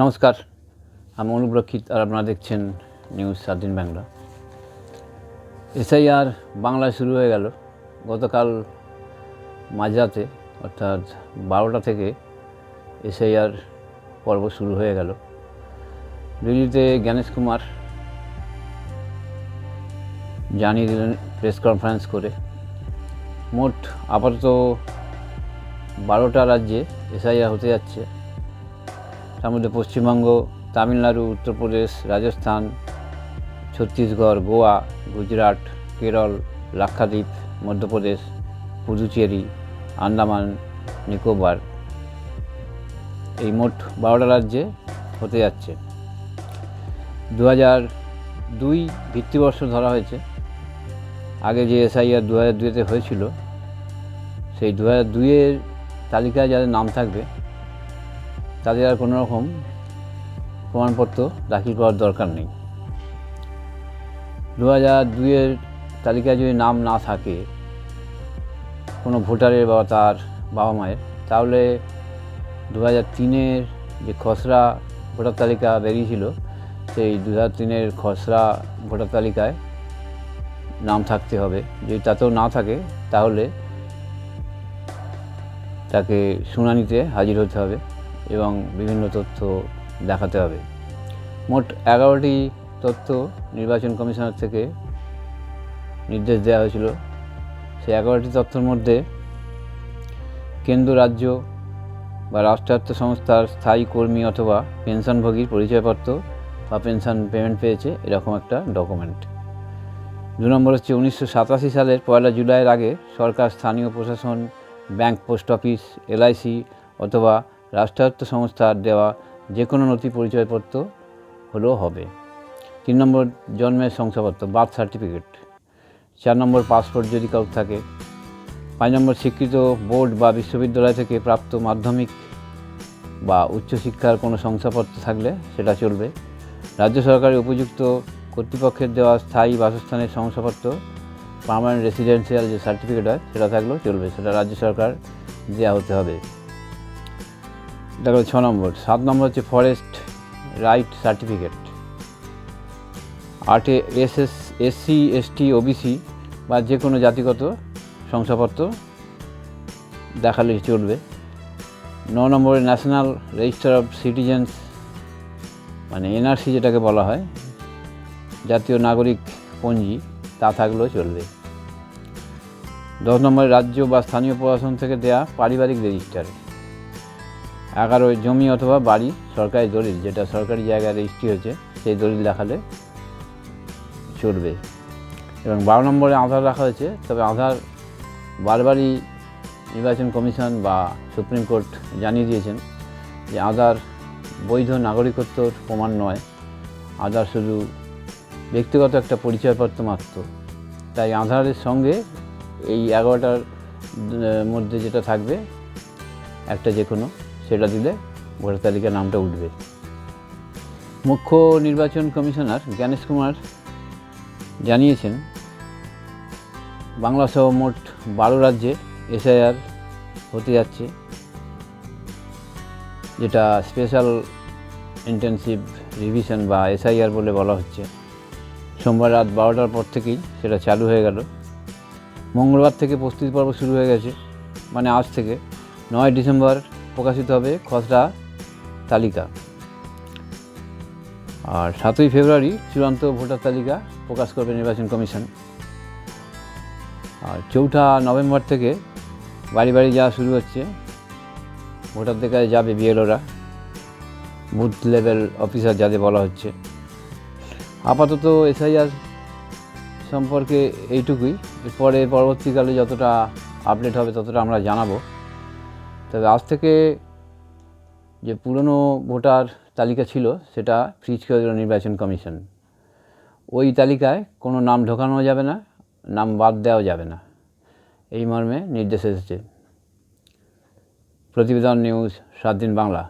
নমস্কার, আমি অনুপ্রক্ষিত আর আপনারা দেখছেন নিউজ স্বাধীন বাংলা। এসআইআর বাংলায় শুরু হয়ে গেল। গতকাল মাঝরাতে, অর্থাৎ বারোটা থেকে এসআইআর পর্ব শুরু হয়ে গেল। দিল্লিতে জ্ঞানেশ কুমার জানিয়ে দিলেন প্রেস কনফারেন্স করে। মোট আপাতত বারোটা রাজ্যে এসআইআর হতে যাচ্ছে। তার মধ্যে পশ্চিমবঙ্গ, তামিলনাড়ু, উত্তরপ্রদেশ, রাজস্থান, ছত্তিশগড়, গোয়া, গুজরাট, কেরল, লাক্ষাদ্বীপ, মধ্যপ্রদেশ, পুদুচেরি, আন্দামান, নিকোবর। এই মোট বারোটা রাজ্যে হতে যাচ্ছে। দু হাজার দুই ভিত্তিবর্ষ ধরা হয়েছে। আগে যে এসআইআর দু হাজার দুইতে হয়েছিল, সেই দু হাজার দুইয়ের তালিকায় যাদের নাম থাকবে তাদের আর কোনো রকম প্রমাণপত্র দাখিল করার দরকার নেই। দু হাজার দুইয়ের তালিকায় যদি নাম না থাকে কোনো ভোটারের বা তার বাবা মায়ের, তাহলে দু হাজার তিনের যে খসড়া ভোটার তালিকা বেরিয়েছিল, সেই দু হাজার তিনের খসড়া ভোটার তালিকায় নাম থাকতে হবে। যদি তাতেও না থাকে, তাহলে তাকে শুনানিতে হাজির হতে হবে। এবং বিভিন্ন তথ্য দেখাতে হবে। মোট এগারোটি তথ্য নির্বাচন কমিশনার থেকে নির্দেশ দেওয়া হয়েছিল। সেই এগারোটি তথ্যের মধ্যে কেন্দ্র, রাজ্য বা রাষ্ট্রায়ত্ত সংস্থার স্থায়ী কর্মী অথবা পেনশনভোগীর পরিচয়পত্র বা পেনশন পেমেন্ট পেয়েছে এরকম একটা ডকুমেন্ট। দু নম্বর হচ্ছে উনিশশো সাতাশি সালের পয়লা জুলাইয়ের আগে সরকার, স্থানীয় প্রশাসন, ব্যাংক পোস্ট অফিস, এলআইসি অথবা রাষ্ট্রায়ত্ত সংস্থার দেওয়া যে কোনো নথি পরিচয়পত্র হলেও হবে। তিন নম্বর, জন্মের শংসাপত্র, বার্থ সার্টিফিকেট। চার নম্বর, পাসপোর্ট যদি কাউ থাকে। পাঁচ নম্বর, স্বীকৃত বোর্ড বা বিশ্ববিদ্যালয় থেকে প্রাপ্ত মাধ্যমিক বা উচ্চশিক্ষার কোনো শংসাপত্র থাকলে সেটা চলবে। রাজ্য সরকারের উপযুক্ত কর্তৃপক্ষের দেওয়া স্থায়ী বাসস্থানের শংসাপত্র পার্মানেন্ট রেসিডেন্সিয়াল যে সার্টিফিকেট হয়, সেটা থাকলেও চলবে। সেটা রাজ্য সরকার দেওয়া হতে হবে। দেখো ছ নম্বর। সাত নম্বর হচ্ছে ফরেস্ট রাইট সার্টিফিকেট আটে এসএস এসসি এসটি ওবিসি বা যে কোনো জাতিগত শংসাপত্র দেখালে চলবে। ন নম্বরে ন্যাশনাল রেজিস্টার অফ সিটিজেন্স মানে এনআরসি যেটাকে বলা হয়, জাতীয় নাগরিক পঞ্জি, তা থাকলেও চলবে। দশ নম্বরে রাজ্য বা স্থানীয় প্রশাসন থেকে দেয়া পারিবারিক রেজিস্টার এগারো জমি অথবা বাড়ি সরকারি দলিল, যেটা সরকারি জায়গায় রেজিস্ট্রি হয়েছে, সেই দলিল দেখালে চলবে। এবং বারো নম্বরে আধার রাখা হয়েছে, তবে আধার বারবারই নির্বাচন কমিশন বা সুপ্রিম কোর্ট জানিয়ে দিয়েছেন যে আধার বৈধ নাগরিকত্বর প্রমাণ নয়। আধার শুধু ব্যক্তিগত একটা পরিচয়পত্র মাত্র। তাই আধারের সঙ্গে এই এগারোটার মধ্যে যেটা থাকবে, একটা যে কোনো সেটা দিলে ভোটার তালিকার নামটা উঠবে। মুখ্য নির্বাচন কমিশনার জ্ঞানেশ কুমার জানিয়েছেন, বাংলা সহ মোট বারো রাজ্যে এসআইআর হতে যাচ্ছে, যেটা স্পেশাল ইন্টেনসিভ রিভিশন বা এসআইআর বলে বলা হচ্ছে। সোমবার রাত বারোটার পর থেকেই সেটা চালু হয়ে গেল। মঙ্গলবার থেকে প্রস্তুতি পর্ব শুরু হয়ে গেছে। মানে আজ থেকে নয় ডিসেম্বর প্রকাশিত হবে খসড়া তালিকা। আর সাতই ফেব্রুয়ারি চূড়ান্ত ভোটার তালিকা প্রকাশ করবে নির্বাচন কমিশন। আর চৌঠা নভেম্বর থেকে বাড়ি বাড়ি যাওয়া শুরু হচ্ছে। ভোটারদের কাছে যাবে বিএলওরা। বুথ লেভেল অফিসার যাদের বলা হচ্ছে। আপাতত এসআইআর সম্পর্কে এইটুকুই। এরপরে পরবর্তীকালে যতটা আপডেট হবে ততটা আমরা জানাব। তবে আজ থেকে যে পুরনো ভোটার তালিকা ছিল, সেটা ফ্রিজ করে দিল নির্বাচন কমিশন। ওই তালিকায় কোনো নাম ঢোকানো যাবে না, নাম বাদ দেওয়া যাবে না। এই মর্মে নির্দেশ এসেছে। প্রতিবেদন নিউজ, সাত দিন বাংলা।